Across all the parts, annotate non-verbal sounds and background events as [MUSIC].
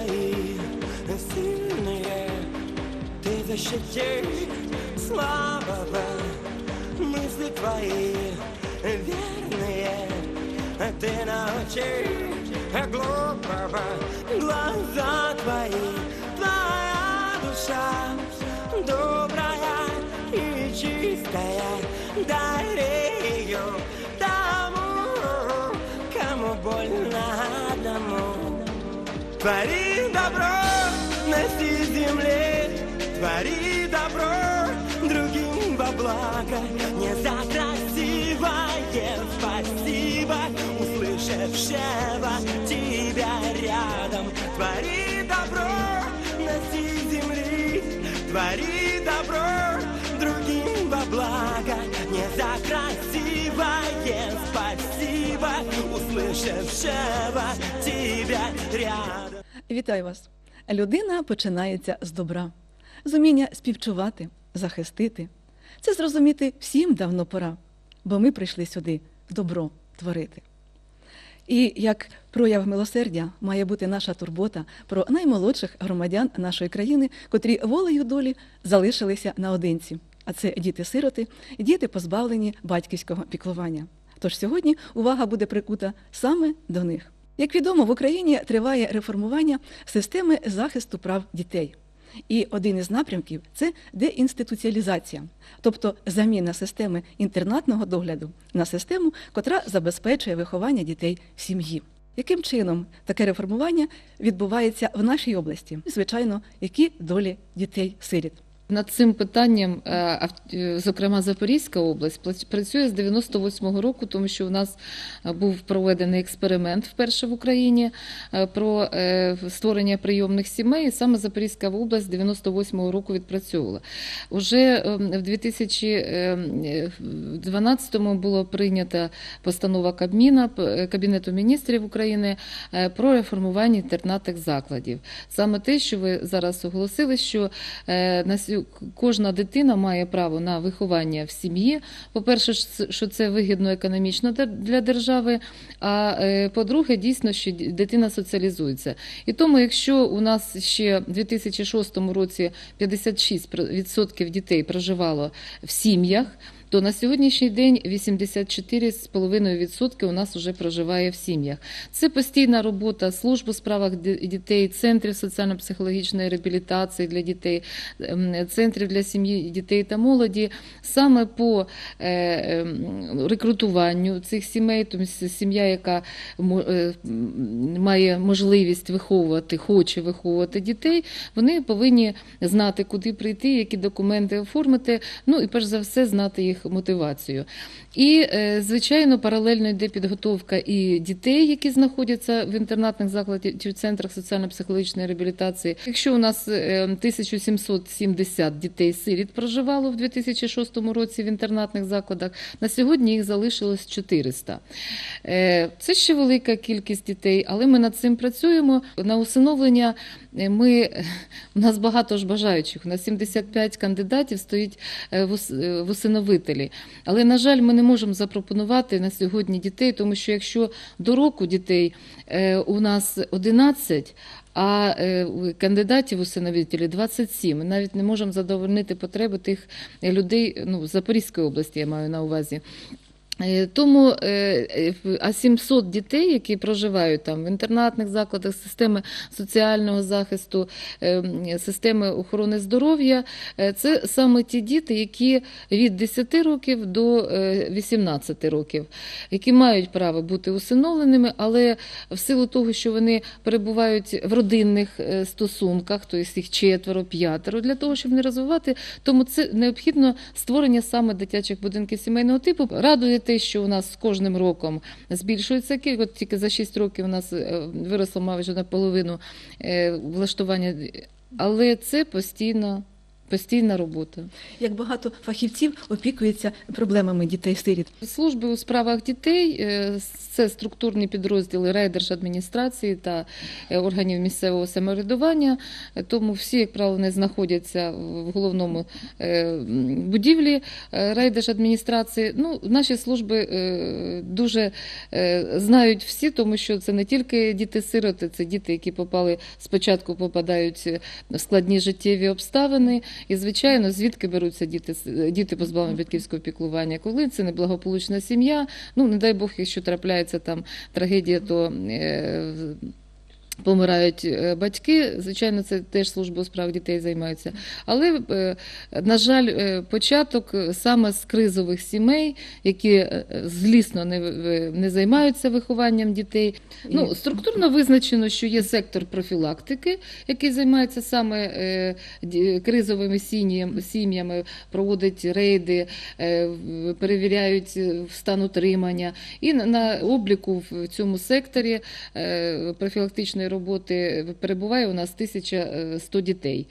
твои сильные, ты защити слабого, мысли твои верные, ты научи глупого, Твори добро на всей земле, твори добро другим во благо. Не за красивое спасибо, услышавшего тебя рядом. Твори добро на всей земле, твори добро другим во благо. Не за красивое спасибо, услышавшего тебя рядом. Вітаю вас! Людина починається з добра, з уміння співчувати, захистити. Це зрозуміти всім давно пора, бо ми прийшли сюди добро творити. І як прояв милосердя має бути наша турбота про наймолодших громадян нашої країни, котрі волею долі залишилися наодинці. А це діти-сироти, діти позбавлені батьківського піклування. Тож сьогодні увага буде прикута саме до них. Як відомо, в Україні триває реформування системи захисту прав дітей. І один із напрямків це деінституціалізація, тобто заміна системи інтернатного догляду на систему, котра забезпечує виховання дітей в сім'ї. Яким чином таке реформування відбувається в нашій області? Звичайно, які долі дітей-сиріт? Над цим питанням, е, е, зокрема Запорізька область, працює з 98-го року, тому що у нас е, був проведений експеримент вперше в Україні про створення прийомних сімей. І саме Запорізька область з 98-го року відпрацьовувала. Уже е, в 2012-му було прийнята постанова Кабміна Кабінету міністрів України про реформування інтернатних закладів. Саме те, що ви зараз оголосили, що на сю- кожна дитина має право на виховання в сім'ї. По-перше, що це вигідно економічно для- держави. А е, по-друге, дійсно, що дитина соціалізується. І тому, якщо у нас ще в 2006 році 56% дітей проживало в сім'ях. То на сьогоднішній день 84,5% у нас вже проживає в сім'ях. Це постійна робота служб у справах дітей, центрів соціально-психологічної реабілітації для дітей, ем, центрів для сім'ї дітей та молоді, саме по е, ем, рекрутуванню цих сімей, тобто сім'я, яка е, має можливість виховувати, хоче виховувати дітей, вони повинні знати, куди прийти, які документи оформити. Ну і перш за все знати їх мотивацію. І, е, звичайно, паралельно йде підготовка і дітей, які знаходяться в інтернатних закладах чи в центрах соціально-психологічної реабілітації. Якщо у нас е, 1770 дітей-сиріт проживало в 2006 році в інтернатних закладах, на сьогодні їх залишилось 400. Е, Це ще велика кількість дітей, але ми над цим працюємо. На усиновлення ми у нас багато ж бажаючих. У нас 75 кандидатів стоїть в ус- в усиновителі. Але, на жаль, ми не можемо запропонувати на сьогодні дітей, тому що якщо до року дітей е, у нас 11, а е, кандидатів у усиновителі 27. Ми навіть не можемо задовольнити потреби тих людей, ну, Запорізької області я маю на увазі. Е, Тому е, е, а 700 дітей, які проживають там в інтернатних закладах, системи соціального захисту, системи охорони здоров'я, це саме ті діти, які від 10 років до е, 18 років, які мають право бути усиновленими, але в силу того, що вони перебувають в родинних стосунках, тобто їх четверо, п'ятеро, для того, щоб не розвивати, тому це необхідно створення саме дитячих будинків сімейного типу. Радує те, що у нас з кожним роком збільшується кількість. Тільки за 6 років у нас е, виросло майже наполовину е, влаштування, але це постійно постійна робота. Як багато фахівців опікується проблемами дітей-сиріт. Служби у справах дітей е, це структурні підрозділи райдержадміністрації та е, органів місцевого самоврядування. Тому всі, як правило, не знаходяться в головному е, будівлі райдержадміністрації. Ну, наші служби дуже знають всі, тому що це не тільки діти-сироти, це діти, які попали спочатку попадають в складні життєві обставини. І, звичайно, звідки беруться діти, діти позбавлені батьківського піклування, коли це неблагополучна сім'я. Ну, не дай Бог, якщо трапляється там трагедія, то е, помирають е, батьки. Звичайно, це теж служба у справах дітей займається. Але, е, на жаль, е, початок саме з кризових сімей, які злісно не, не займаються вихованням дітей. Ну, структурно визначено, що є сектор профілактики, який займається саме кризовими сім'ями, проводить рейди, перевіряють стан утримання. І на, обліку в цьому секторі профілактичної роботи перебуває у нас 1100 дітей.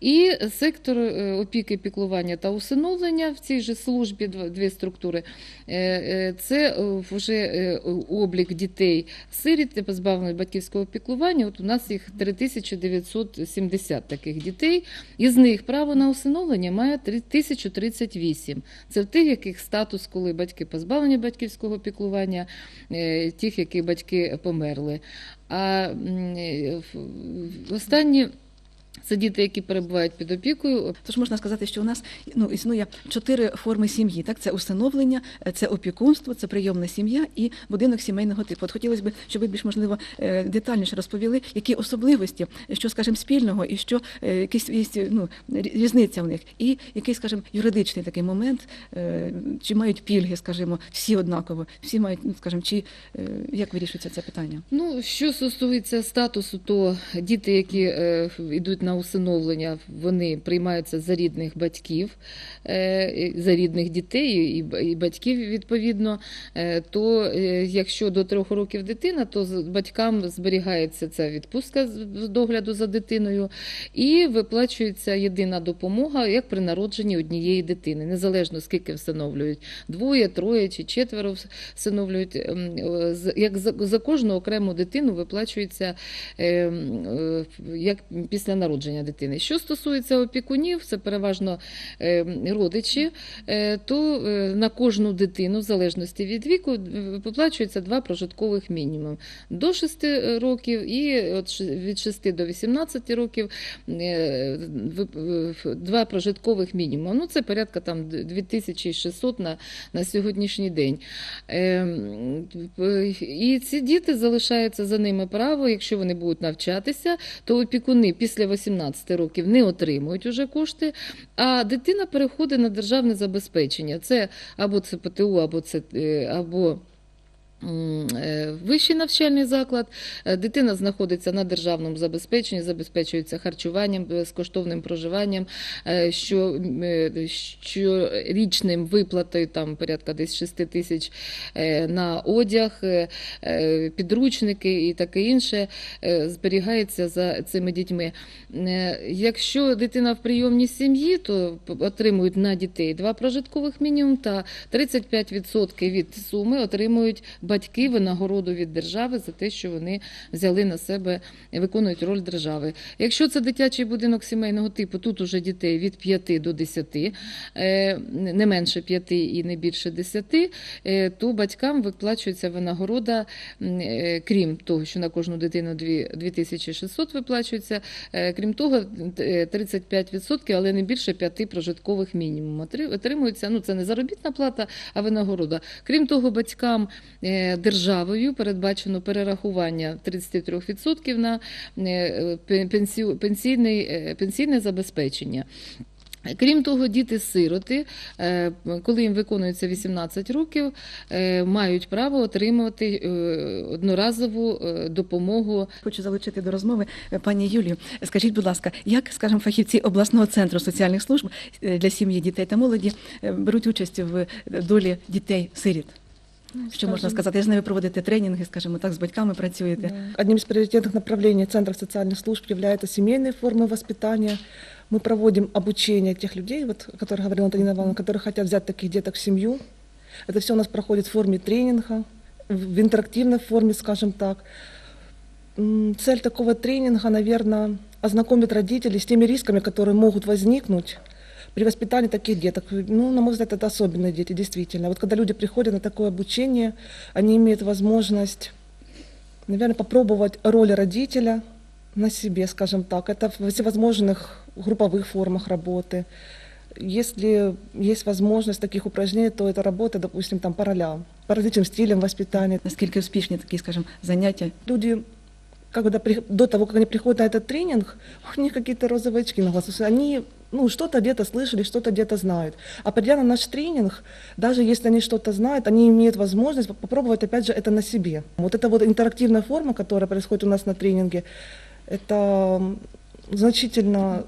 І сектор е, опіки, піклування та усиновлення в цій же службі дві структури. е, е, Це е, вже е, облік дітей сиріт, позбавлених батьківського піклування. От у нас їх 3970 таких дітей. Із них право на усиновлення має 1038. Це в тих, яких статус, коли батьки позбавлені батьківського піклування, е, тих, які батьки померли. А е, останні це діти, які перебувають під опікою. Тож можна сказати, що у нас ну, існує чотири форми сім'ї. Так, це усиновлення, е, це опікунство, це прийомна сім'я і будинок сімейного типу. От хотілося б, щоб ви більш можливо е, детальніше розповіли, які особливості, що, скажімо, спільного, і що е, якісь ну, різниця в них, і який, скажімо, юридичний такий момент, чи мають пільги, скажімо, всі однаково, всі мають, ну, скажімо, чи як вирішується це питання? Ну, що стосується статусу, то діти, які йдуть на усиновлення, вони приймаються за рідних батьків, е, за рідних дітей і, батьків відповідно. Е, то е, якщо до трьох років дитина, то батькам зберігається ця відпустка з догляду за дитиною і виплачується єдина допомога як при народженні однієї дитини, незалежно скільки встановлюють двоє, троє чи четверо встановлюють. ем, Як за, кожну окрему дитину виплачується е, м, е, як після народження дитини. Що стосується опікунів, це переважно е, родичі, е, то е, на кожну дитину, в залежності від віку, виплачується два прожиткових мінімум. До 6 років і від 6 до 18 років два прожиткових мінімум. Ну, це порядка там 2600 на, на сьогоднішній день. Ем, І ці діти залишаються за ними право, якщо вони будуть навчатися, то опікуни після 18 років не отримують уже кошти, а дитина переходить на державне забезпечення. Це або це ПТУ, або це е, або. Е, Вищий навчальний заклад, Е, дитина знаходиться на державному забезпеченні, забезпечується харчуванням, безкоштовним проживанням, е, що, щорічним виплатою там порядка десь 6 тисяч на одяг, підручники і таке інше зберігається за цими дітьми. Якщо дитина в прийомній сім'ї, то отримують на дітей два прожиткових мінімум та 35% від суми отримують винагороду від держави за те, що вони взяли на себе виконують роль держави. Якщо це дитячий будинок сімейного типу, тут уже дітей від 5 до 10, е, не менше 5 і не більше 10, е, то батькам виплачується винагорода, е, крім того, що на кожну дитину 2600 виплачується, крім того, е, 35%, але не більше 5 прожиткових мінімум. Отри- Отримується, ну це не заробітна плата, а винагорода. Крім того, батькам державою передбачено перерахування 33% на е, е, пенсійне забезпечення. Крім того, діти-сироти, е, коли їм виконується 18 років, мають право отримувати одноразову допомогу Хочу залучити до розмови пані Юлію. Скажіть, будь ласка, як, скажімо, фахівці обласного центру соціальних служб для сім'ї, дітей та молоді беруть участь в долі дітей-сиріт? Що можна сказати? Я знаю, ви проводите тренінги, скажімо так, з батьками працюєте. Одним из приоритетных направлений Центра социальных служб является семейные формы воспитания. Мы проводим обучение тех людей, вот, о которых говорила Антонина Ивановна, которые хотят взять таких деток в семью. Это все у нас проходит в форме тренинга, в в интерактивной форме, скажем так. М, Цель такого тренинга, наверное, ознакомить родителей с теми рисками, которые могут возникнуть при воспитании таких деток. Ну, на мой взгляд, это особенные дети, действительно. Вот когда люди приходят на такое обучение, они имеют возможность, наверное, попробовать роль родителя на себе, скажем так. Это в всевозможных групповых формах работы. Если есть возможность таких упражнений, то это работа, допустим, там по ролям, по различным стилям воспитания. Наскільки успішні такі, скажімо, заняття? Люди, когда при- до того, как они приходят на этот тренинг, [LAUGHS] у них какие-то розовые очки на глазу. Они ну, что-то где-то слышали, что-то где-то знают. А придя на наш тренинг, даже если они что-то знают, они имеют возможность поп- попробовать, опять же, это на себе. Вот эта вот интерактивная форма, которая происходит у нас на тренинге, это м, значительно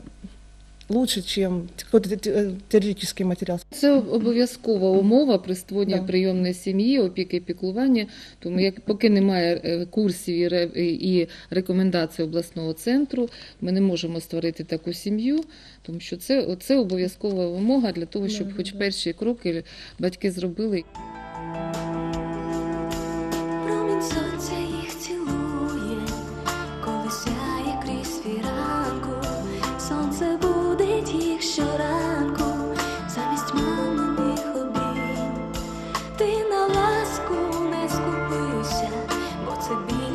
лучше, чем какой-то те- те- теоретический материал. Це обов'язкова умова при створенні Да. прийомної сім'ї, опіки і піклування. Тому як поки немає е, курсів і рекомендацій обласного центру, ми не можемо створити таку сім'ю, тому що це, це обов'язкова вимога для того, щоб хоч перші кроки батьки зробили.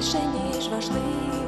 більше ніж важливо.